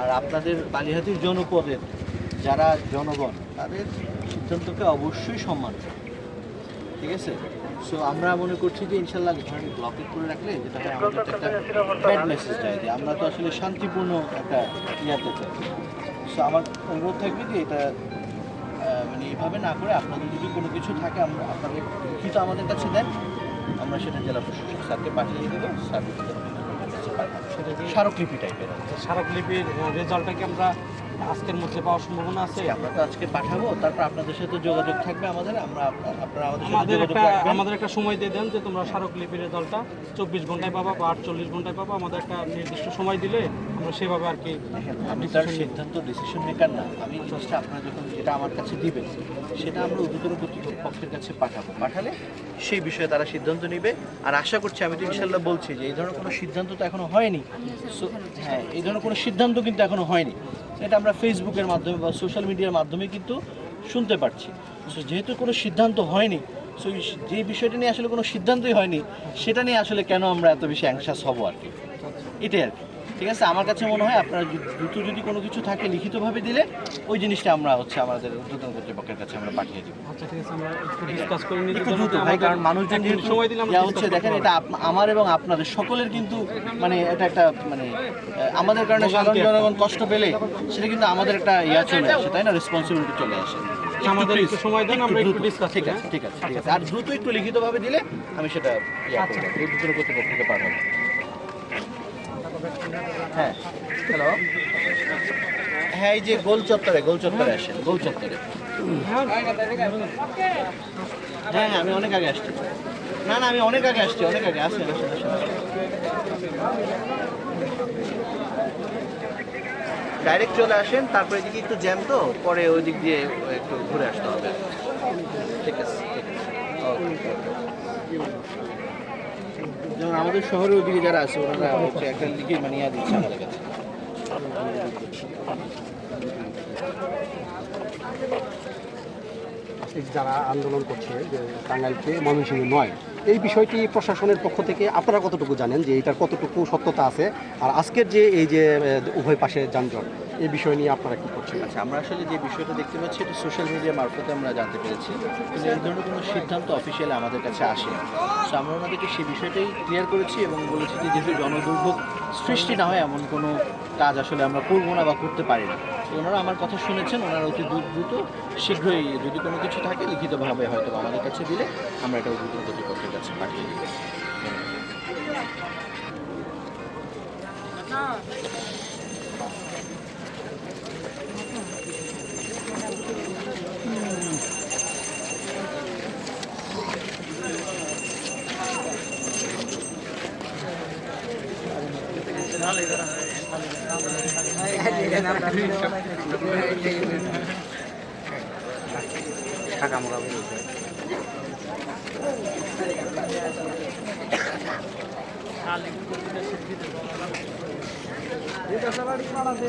আর আপনাদের বালিহাতির জনপদের যারা জনগণ, তাদের সিদ্ধান্তকে অবশ্যই সম্মান ঠিক আছে? সো আমরা মনে করছি যে ইনশাল্লাহ ধরেন ব্লকেট করে রাখলে যেটা আমাদের একটা ব্যাড মেসেজ যায় যে আমরা তো আসলে শান্তিপূর্ণ একটা ইয়াতে চাই সো আমার অনুরোধ থাকবে যে এটা মানে এইভাবে না করে আপনাদের যদি কোনো কিছু থাকে, আমরা আপনাদের লিখিত আমাদের কাছে দেন, আমরা সেটা জেলা প্রশাসক স্যারকে পাঠিয়ে দেবো, স্যার স্মারকলিপি টাইপের স্মারকলিপির রেজাল্টটাকে আমরা আজকের মধ্যে পাওয়ার সম্ভাবনা আছে? আমরা তো আজকে পাঠাবো তারপর আপনাদের সাথে যোগাযোগ থাকবে আমাদের আমরা আপনারা আমাদের সাথে যোগাযোগ রাখবেন। আমাদের একটা সময় দিয়ে দেন যে তোমরা স্মারকলিপির রেজাল্টটা চব্বিশ ঘন্টায় পাবা বা আটচল্লিশ ঘন্টায় পাবা আমাদের একটা নির্দিষ্ট সময় দিলে আমরা সেভাবে আর কি আমি তার সিদ্ধান্ত ডিসিশন মেকার না। আমি জিনিসটা আপনারা যখন যেটা আমার কাছে দিবেন সেটা আমরা উদ্যোতন কর্তৃপক্ষের কাছে পাঠাবো। পাঠালে সেই বিষয়ে তারা সিদ্ধান্ত নেবে। আর আশা করছি আমি তো ইনশাল্লাহ বলছি যে এই ধরনের কোনো সিদ্ধান্ত তো এখনও হয়নি। হ্যাঁ এই ধরনের কোনো সিদ্ধান্ত কিন্তু এখনও হয়নি। এটা আমরা ফেসবুকের মাধ্যমে বা সোশ্যাল মিডিয়ার মাধ্যমে কিন্তু শুনতে পারছি। সো যেহেতু কোনো সিদ্ধান্ত হয়নি সো যে বিষয়টা নিয়ে আসলে কোনো সিদ্ধান্তই হয়নি, সেটা নিয়ে আসলে কেন আমরা এত বেশি অ্যাংশাস হব আর কি? এটাই আর কি। ঠিক আছে? আমার কাছে মনে হয় আপনার দ্রুত যদি কোনো কিছু থাকে লিখিতভাবে দিলে ওই জিনিসটা আমরা হচ্ছে আমাদের ঊর্ধ্বতন কর্তৃপক্ষের কাছে আমরা পাঠিয়ে দিব। আচ্ছা ঠিক আছে আমরা একটু ডিসকাস করে নিই একটু দ্রুত ভাই কারণ মানুষজন যেহেতু সময় দিলাম হচ্ছে দেখেন এটা আমার এবং আপনাদের সকলের কিন্তু মানে এটা একটা মানে আমাদের কারণে সাধারণ জনগণ কষ্ট পেলে সেটা কিন্তু আমাদের একটা ইয়া চলে আসে তাই না? রেসপন্সিবিলিটি চলে আসে। আমাদের একটু সময় দেন, আমরা একটু discuss ঠিক আছে ঠিক আছে ঠিক আছে। আর দ্রুত একটু লিখিতভাবে দিলে আমি সেটা ইয়া করব কর্তৃপক্ষকে পাঠাবো। হ্যাঁ। হ্যালো হ্যাঁ এই যে গোল চত্বরে গোল চত্বরে আসেন, গোল চত্বরে। হ্যাঁ হ্যাঁ আমি অনেক আগে আসছি। না না, আমি অনেক আগে আসছি, অনেক আগে, আসেন আসেন ডাইরেক্ট চলে আসেন, তারপরে এদিকে একটু জ্যাম তো, পরে ওই দিক দিয়ে একটু ঘুরে আসতে হবে। ঠিক আছে ঠিক আছে। Okay. যেমন আমাদের শহরের ওদিকে যারা আছে, ওনারা হচ্ছে একটা লিখে মানে ইয়া দিচ্ছে আমাদের কাছে। যারা আন্দোলন করছে, যে টাঙ্গাইলকে ময়মনসিংহ নয় এই বিষয়টি প্রশাসনের পক্ষ থেকে আপনারা কতটুকু জানেন যে এটার কতটুকু সত্যতা আছে? আর আজকের যে এই যে উভয় পাশে যানজট, এই বিষয় নিয়ে আপনারা কি করছেন? আচ্ছা আমরা আসলে যে বিষয়টা দেখতে পাচ্ছি, এটা সোশ্যাল মিডিয়া মারফতে আমরা জানতে পেরেছি। কিন্তু এই ধরনের কোনো সিদ্ধান্ত অফিসিয়ালি আমাদের কাছে আসে সো আমরা ওনাদেরকে সেই বিষয়টাই ক্লিয়ার করেছি এবং বলেছি যে যেহেতু জনদুর্ভোগ সৃষ্টি না হয়, এমন কোনো কাজ আসলে আমরা করব না বা করতে পারি না। ওনারা আমার কথা শুনেছেন, ওনারা অতি দ্রুত শীঘ্রই যদি কোনো কিছু থাকে লিখিতভাবে হয়তো আমাদের কাছে দিলে আমরা এটা দ্রুত কর্তৃপক্ষের কাছে পাঠিয়ে টাকা মোকাবি এই দশটা বাড়ি মারা দে